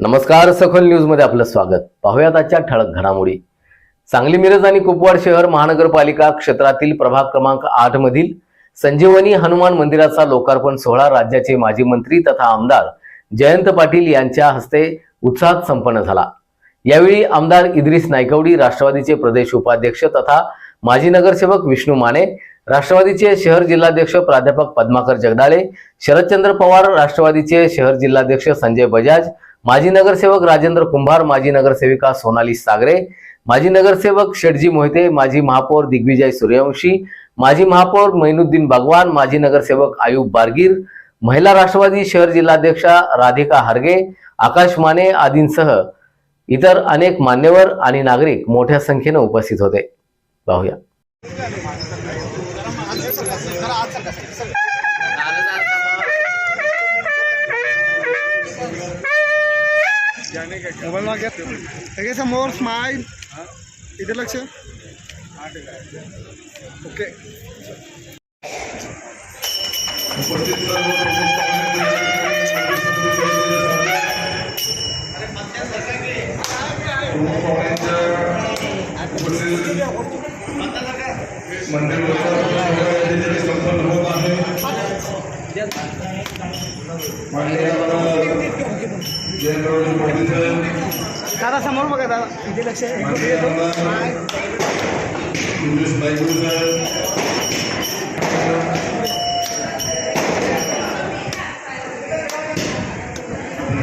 नमस्कार सखोल न्यूजमध्ये आपलं स्वागत. पाहूयात आजच्या ठळक घडामोडी. सांगली मिरज आणि कुपवाड शहर महानगरपालिका क्षेत्रातील प्रभाग क्रमांक आठ मधील संजीवनी हनुमान मंदिराचा लोकार्पण सोहळा राज्याचे माजी मंत्री तथा आमदार जयंत पाटील यांच्या हस्ते उत्साहात संपन्न झाला. यावेळी आमदार इद्रिस नायकवडी राष्ट्रवादीचे प्रदेश उपाध्यक्ष तथा माजी नगरसेवक विष्णू माने राष्ट्रवादीचे शहर जिल्हाध्यक्ष प्राध्यापक पद्माकर जगदाळे शरदचंद्र पवार राष्ट्रवादीचे शहर जिल्हाध्यक्ष संजय बजाज माजी नगरसेवक राजेंद्र कुंभार माजी नगरसेविका सोनाली सागरे माजी नगरसेवक शेटजी मोहिते माजी महापौर दिग्विजय सूर्यवंशी माजी महापौर मैनुद्दीन भगवान माजी नगरसेवक आयुब बारगीर महिला राष्ट्रवादी शहर जिल्हाध्यक्षा राधिका हारगे आकाश माने आदींसह इतर अनेक मान्यवर आणि नागरिक मोठ्या संख्येने उपस्थित होते. पाहूया. मोबाईल मागे सगळे समोर स्माईल इथे लक्ष okay Parang maganda. Hindi lang siya. English Bible.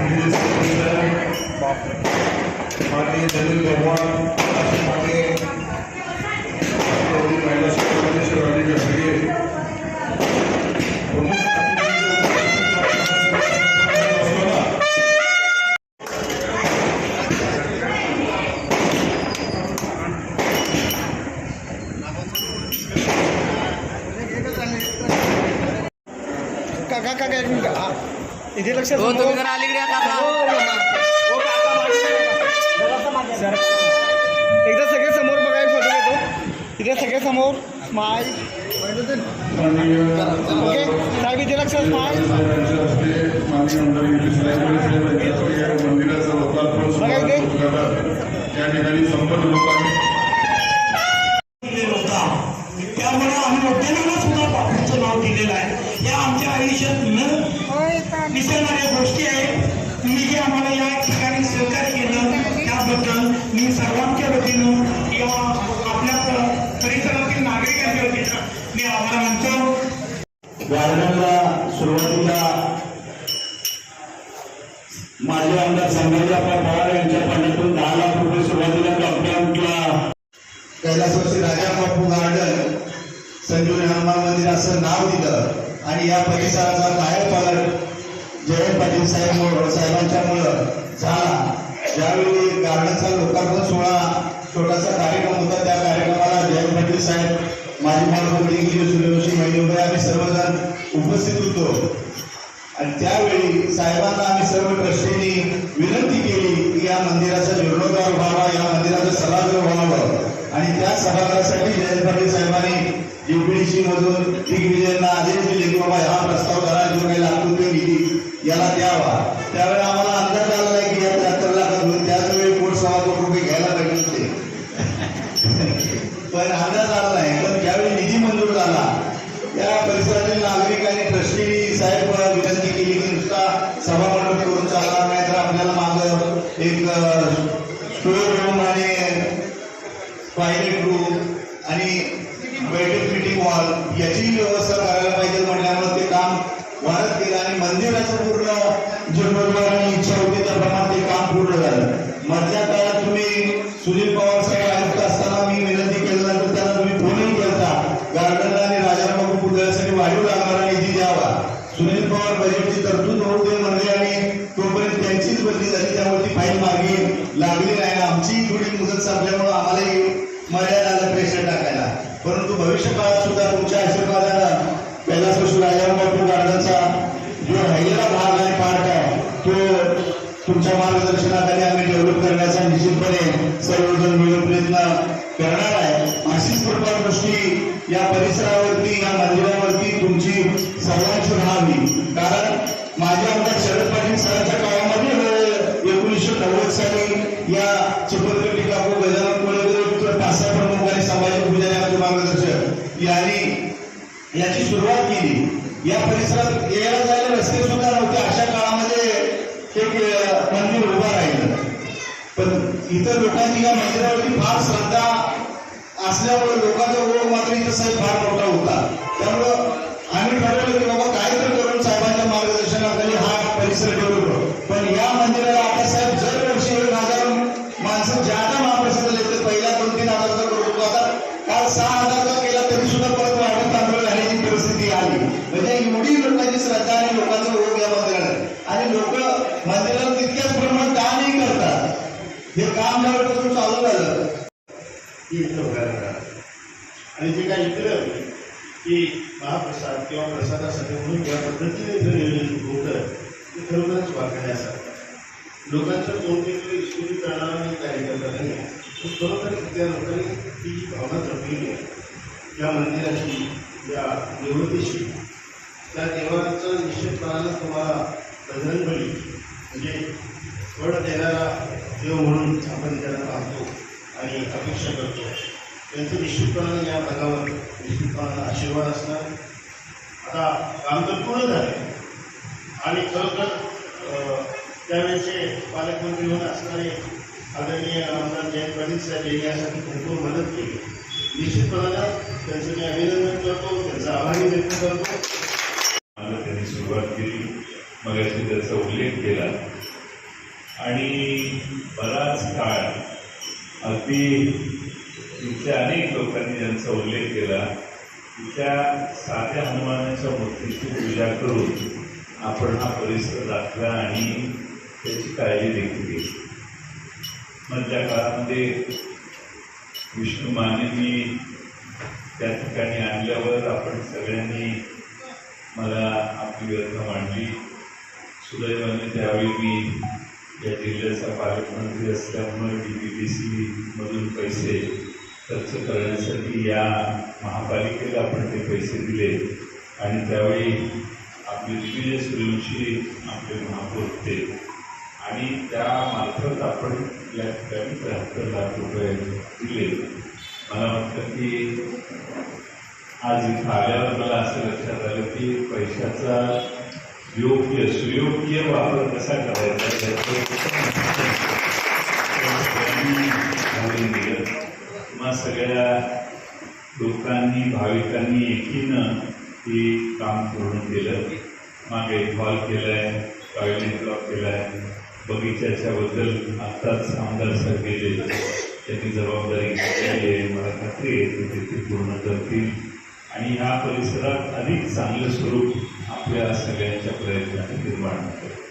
English इथे लक्ष समोर. हो, काका मागे. जरासं मागे. एकदा सगळे समोर बघा एक फोटो घेतो इथे सगळे समोर स्माईल ओके साहेब इथे लक्ष स्माईल बघा इथे. या ठिकाणी संपन्न लोकांनी विसरणाऱ्या गोष्टी आहेत. तुम्ही जे आम्हाला या ठिकाणी सहकार्य केलं त्याबद्दल मी सर्वांच्या वतीनं या आपल्या परिसरातील नागरिकांच्या वतीनं मी आभार मानतो. गार्डनला सुरुवातीला माजी आमदार संभाजीराव पवार यांच्या फंडातून दहा लाख रुपये सुरुवातीला कॅम्पला कैलासवासी राजा बापू गार्डन संजीवनी हनुमान मंदिर असं नाव दिलं आणि या परिसराचा कायापालट जयंत पाटील साहेब साहेबांच्यामुळं झाला. ज्यावेळी गार्डनचा लोकार्पण सोहळा छोटासा कार्यक्रम होता त्या कार्यक्रमाला जयंत पाटील साहेब माझी महापौर दिग्विजय सूर्यवंशी महिला आम्ही सर्वजण उपस्थित होतो. आणि त्यावेळी साहेबांना आम्ही सर्व ट्रस्टींनी विनंती केली की या मंदिराचा जीर्णोद्धार व्हावा या मंदिराचं सभागृह व्हावं. आणि त्या सभागृहासाठी जयंत पाटील साहेबांनी जीपीडीसी मधून दिग्विजयांना आदेश दिले की बाबा हा प्रस्ताव करा जो काही लागतो याला द्यावा. त्यावेळी आम्हाला अंदाज आला नाही की या त्र्याहत्तर लाखातून त्याच वेळी कोट सव्वा कोटी रुपये घ्यायला पाहिजे होते. पण अंदाज आला नाही. पण ज्यावेळी निधी मंजूर झाला त्या परिसरातील नागरिक आणि ट्रस्टी साहेब विनंती केली की नुसता सभामंडप करून चालणार नाही तर आपल्याला माग एक स्टोर रूम आणि टॉयलेट रूम आणि बैठक मिटिंग हॉल याची व्यवस्था करायला पाहिजे म्हटल्यामुळे राजाराम पुढल्यासाठी वाढीव लागणारा निधी द्यावा सुनील पवार बजेटची तरतूद होऊ दे म्हणले आणि तोपर्यंत त्यांचीच बदली झाली त्यावरती फाईल मागे लागली नाही. आमची थोडी मुदत संपल्यामुळे आम्हालाही मर्यादा आलं प्रेशर टाकायला. परंतु भविष्य काळात सुद्धा तुमच्या आशीर्वाद सर्वांची राहावी. कारण माझ्या आमदार शरद पाटील सरांच्या काळामध्ये एकोणीसशे नव्वद साली या सुभद्र टिकापू गजानन कोळेकर पाच सहा प्रमुख आणि समाज पुजारी आमचे मार्गदर्शक. यांनी याची सुरुवात केली. या परिसरात यायला जायला रस्ते सुद्धा नव्हते. अशा काळामध्ये एक मंदिर उभं राहिलं. पण इतर लोकांची या मंदिरावरती फार श्रद्धा असल्यामुळे लोकांचा ओळख मात्र इथं साहेब फार मोठा होता. त्यामुळं आम्ही ठरवलं की बाबा काय तर करून साहेबांच्या मार्गदर्शनाखाली हा परिसर ठेवलो पण या मंदिराला आता साहेब दरवर्षी एक हजार माणसं ज्यादा महाप्रसाद येते पहिल्या दोन तीन हजार करू होतो आता काल सहा हजारचा केला तरी सुद्धा परत वाढत तांदूळ घालण्याची परिस्थिती आली. म्हणजे एवढी लोकांची श्रद्धा आणि लोकांचं ओढ या मंदिरात आणि लोक मंदिराला तितक्याच प्रमाणात दानही करतात. हे काम ज्यावेळेपासून चालू झालं. इथं आणि जे काय इतर की महाप्रसाद किंवा प्रसादासाठी म्हणून ज्या पद्धतीने जर नियोजन होतं. ते खरोखरच वाकण्यासारखं लोकांच्या कोणत्याही सुरू करणारा मी कार्यकर्ता नाही खरोखर त्या लोकांनी ती जी भावना जपलेली आहे. या मंदिराची या देवतेशी त्या देवाचं निश्चितपणानं तुम्हाला बजरंगबली म्हणजे फळ देणारा देव म्हणून आपण त्याला पाहतो आणि अपेक्षा करतो. त्यांचं निश्चितपणानं या भागावर निश्चितपणानं आशीर्वाद असणार. आता काम तर पूर्ण झाले. आणि खरोखर त्यावेळेचे पालकमंत्री म्हणून असणारे आदरणीय आमदार जयंत पाटील साहेब यांनी यासाठी भरपूर मदत केली. निश्चितपणानं त्यांचं मी अभिनंदन करतो त्यांचा आभारी व्यक्त करतो. त्यांनी सुरुवात केली. मगाशी त्याचा उल्लेख केला. आणि बराच काळ अगदी इथल्या अनेक लोकांनी त्यांचा उल्लेख केला. तिच्या साध्या हनुमानाच्या मूर्तीची पूजा करून आपण हा परिसर राखला आणि त्याची काळजी देखील घेतली मधल्या काळामध्ये विष्णू मानेंनी त्या ठिकाणी आणल्यावर आपण सगळ्यांनी मला आपली व्यथा मांडली. सुदैवाने त्यावेळी मी या जिल्ह्याचा पालकमंत्री असल्यामुळे डी बी टी सीमधून पैसे खर्च करण्यासाठी या महापालिकेला आपण ते पैसे दिले. आणि त्यावेळी आपले दिग्विजय सूर्यवंशी आपले महापौर होते. आणि त्यामार्फत आपण या ठिकाणी त्र्याहत्तर लाख रुपये दिले. मला वाटतं की आज इथं आल्यावर मला असं लक्षात आलं की पैशाचा योग्य सुयोग्य वापर कसा करायचा लोकांनी भाविकांनी एकीनं हे काम पूर्ण केलं. मागे हॉल केला आहे टॉयलेट ब्लॉक केला आहे बगीचाच्याबद्दल आत्ताच आमदार सर गेले. त्यांनी जबाबदारी घेतलेली आहे. मला खात्री आहे ते ते पूर्ण करतील. आणि ह्या परिसरात अधिक चांगलं स्वरूप आपल्या सगळ्यांच्या प्रयत्नात निर्माण करेल